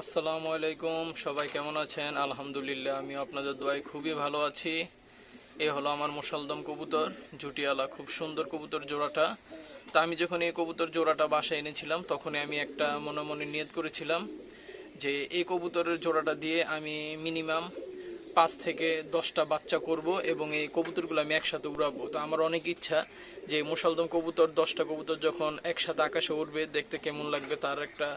আসসালামু আলাইকুম, সবাই কেমন আছেন? আলহামদুলিল্লাহ আমি আপনাদের দোয়ায় খুবই ভালো আছি। এ হলো আমার মুসালদম কবুতর জুটিয়ালা খুব সুন্দর কবুতর জোড়াটা। তা আমি যখন এই কবুতর জোড়াটা বাসায় এনেছিলাম, তখনই আমি একটা মনে মনে নিয়ত করেছিলাম যে এই কবুতরের জোড়াটা দিয়ে আমি মিনিমাম পাঁচ থেকে দশটা বাচ্চা করব এবং এই কবুতরগুলো আমি একসাথে উড়াবো। তো আমার অনেক ইচ্ছা যে মুসালদম কবুতর, দশটা কবুতর যখন একসাথে আকাশে উঠবে দেখতে কেমন লাগবে তার একটা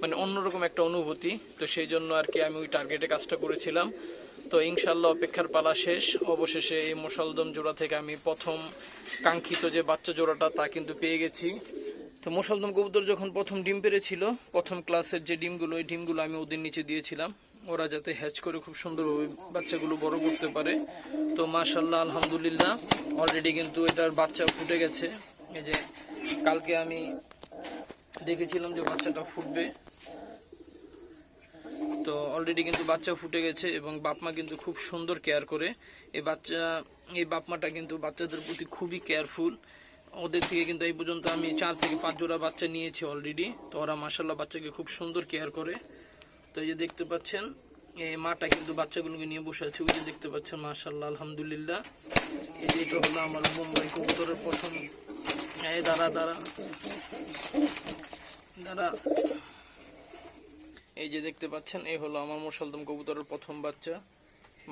মানে অন্যরকম একটা অনুভূতি। তো সেই জন্য আর কি আমি ওই টার্গেটে কাজটা করেছিলাম। তো ইনশাল্লাহ অপেক্ষার পালা শেষ। অবশেষে এই মুসালদম জোড়া থেকে আমি প্রথম কাঙ্ক্ষিত যে বাচ্চা জোড়াটা তা কিন্তু পেয়ে গেছি। তো মোসালদম কবুতর যখন প্রথম ডিম পেরেছিল, প্রথম ক্লাসের যে ডিমগুলো, ওই ডিমগুলো আমি ওদের নিচে দিয়েছিলাম। ওরা যাতে হ্যাচ করে খুব সুন্দরভাবে বাচ্চাগুলো বড় করতে পারে। তো মাশাল্লাহ আলহামদুলিল্লাহ অলরেডি কিন্তু এটার বাচ্চা ফুটে গেছে। এই যে কালকে আমি দেখেছিলাম যে বাচ্চাটা ফুটবে। তো অলরেডি কিন্তু বাচ্চা ফুটে গেছে এবং বাপমা কিন্তু খুব সুন্দর কেয়ার করে। এই বাচ্চা, এই বাপমাটা কিন্তু বাচ্চাদের প্রতি খুবই কেয়ারফুল ওদের থেকে কিন্তু এই পর্যন্ত আমি চার থেকে পাঁচ জোড়া বাচ্চা নিয়েছি অলরেডি তো ওরা মাসাল্লাহ বাচ্চাকে খুব সুন্দর কেয়ার করে। তো এই যে দেখতে পাচ্ছেন, এই মাটা কিন্তু বাচ্চাগুলোকে নিয়ে বসে আছে, ওই যে দেখতে পাচ্ছেন মাশাল্লাহ আলহামদুলিল্লাহ। এই যে এটা হলো আমার মুম্বাই কবুতরের প্রথম। এই দাঁড়া দাঁড়া। দাঁড়া। এই যে দেখতে পাচ্ছেন, এই হলো আমার মুসলদম কবুতরের প্রথম বাচ্চা।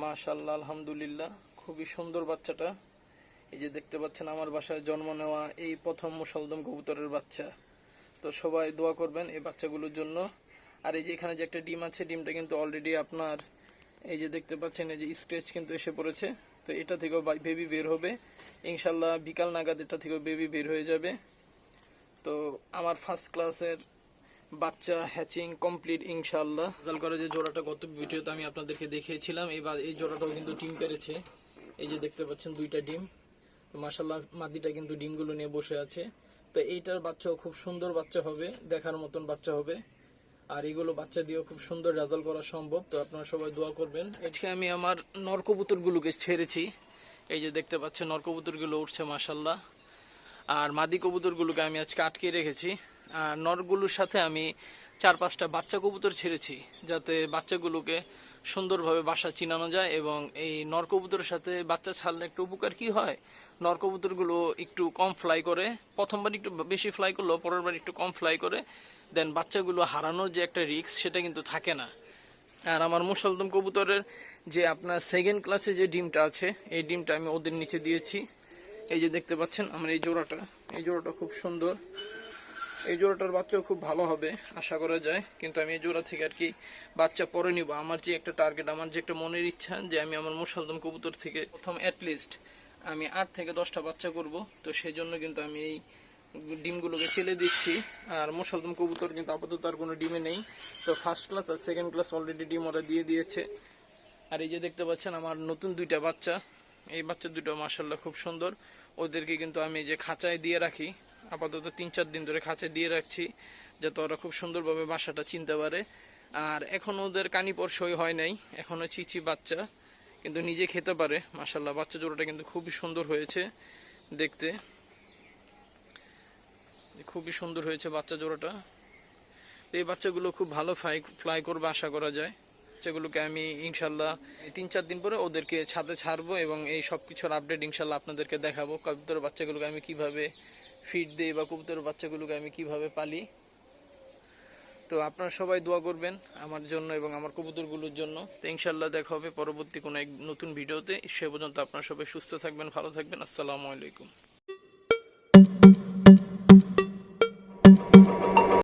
মাশাল্লাহ আলহামদুলিল্লাহ, খুবই সুন্দর বাচ্চাটা। এই যে দেখতে পাচ্ছেন, আমার বাসায় জন্ম নেওয়া এই প্রথম মুসলদম কবুতরের বাচ্চা। তো সবাই দোয়া করবেন এই বাচ্চাগুলোর জন্য। আর এই যে এখানে যে একটা ডিম আছে, ডিমটা কিন্তু অলরেডি আপনার, এই যে দেখতে পাচ্ছেন, এই যে স্ক্র্যাচ কিন্তু এসে পড়েছে। তো এটা থেকেও বেবি বের হবে। ইনশাল্লাহ বিকাল নাগাদ এটা থেকেও বেবি বের হয়ে যাবে। তো আমার ফার্স্ট ক্লাসের বাচ্চা হ্যাচিং কমপ্লিট ইনশাল্লাহ রেজাল্ট করে যে জোড়াটা গত ভিডিওতে আমি আপনাদেরকে দেখিয়েছিলাম, এবার এই জোড়াটাও কিন্তু ডিম পেরেছে। এই যে দেখতে পাচ্ছেন দুইটা ডিম। তো মাসাল্লাহ মাদিটা কিন্তু ডিমগুলো নিয়ে বসে আছে। তো এইটার বাচ্চাও খুব সুন্দর বাচ্চা হবে, দেখার মতন বাচ্চা হবে। আর এগুলো বাচ্চা দিয়েও খুব সুন্দর রেজাল্ট করা সম্ভব। তো আপনারা সবাই দোয়া করবেন। আজকে আমি আমার নরকবুতরগুলোকে ছেড়েছি। এই যে দেখতে পাচ্ছেন, নরকবুতরগুলো উঠছে মাসাল্লাহ আর মাদি কবুতরগুলোকে আমি আজকে আটকে রেখেছি। আর নরগুলোর সাথে আমি চার পাঁচটা বাচ্চা কবুতর ছেড়েছি, যাতে বাচ্চাগুলোকে সুন্দরভাবে বাসা চিনানো যায় এবং এই নর কবুতরের সাথে বাচ্চা ছাড়লে একটু উপকার কি হয়? নরকবুতরগুলো একটু কম ফ্লাই করে, প্রথমবার একটু বেশি ফ্লাই করল পরের বার একটু কম ফ্লাই করে দেন বাচ্চাগুলো হারানোর যে একটা রিস্ক সেটা কিন্তু থাকে না। আর আমার মুসলদম কবুতরের যে আপনার সেকেন্ড ক্লাসে যে ডিমটা আছে, এই ডিমটা আমি ওদের নিচে দিয়েছি। এই যে দেখতে পাচ্ছেন আমার এই জোড়াটা এই জোড়াটা খুব সুন্দর। এই জোড়াটার বাচ্চাও খুব ভালো হবে, আশা করা যায়। কিন্তু আমি এই জোড়া থেকে আর কি বাচ্চা পরে নিব। আমার যে একটা টার্গেট আমার যে একটা মনের ইচ্ছা যে আমি আমার মুসলদম কবুতর থেকে প্রথম অ্যাটলিস্ট আমি আট থেকে দশটা বাচ্চা করব। তো সেই জন্য কিন্তু আমি এই ডিমগুলোকে চেলে দিচ্ছি। আর মুসলদম কবুতর কিন্তু আপাতত আর কোনো ডিমে নেই। তো ফার্স্ট ক্লাস আর সেকেন্ড ক্লাস অলরেডি ডিম ওরা দিয়ে দিয়েছে। আর এই যে দেখতে পাচ্ছেন, আমার নতুন দুইটা বাচ্চা। এই বাচ্চা দুটো মার্শাল্লাহ খুব সুন্দর। ওদেরকে কিন্তু আমি যে খাঁচায় দিয়ে রাখি। আপাতত তিন, চার দিন ধরে খাঁচে দিয়ে রাখছি, যাতে ওরা খুব সুন্দরভাবে বাসাটা চিনতে পারে। আর এখন ওদের কানি পরশই হয় নাই, এখনও চিচি বাচ্চা, কিন্তু নিজে খেতে পারে মাসাল্লাহ বাচ্চা জোড়াটা কিন্তু খুবই সুন্দর হয়েছে দেখতে। খুবই সুন্দর হয়েছে বাচ্চা জোড়াটা। এই বাচ্চাগুলো খুব ভালো ফ্লাই ফ্লাই করবে, আশা করা যায়। বাচ্চাগুলোকে আমি ইনশাল্লাহ তিন চার দিন পরে ওদেরকে ছাদে ছাড়বো এবং এই সব কিছুর আপডেট ইনশাল্লাহ আপনাদেরকে দেখাবো। কবুতর বাচ্চাগুলোকে আমি কীভাবে ফিড দিই বা কবুতর বাচ্চাগুলোকে আমি কীভাবে পালি। তো আপনারা সবাই দোয়া করবেন আমার জন্য এবং আমার কবুতরগুলোর জন্য। তো ইনশাল্লাহ দেখা হবে পরবর্তী কোনো এক নতুন ভিডিওতে। সে পর্যন্ত আপনারা সবাই সুস্থ থাকবেন, ভালো থাকবেন। আসসালামু আলাইকুম।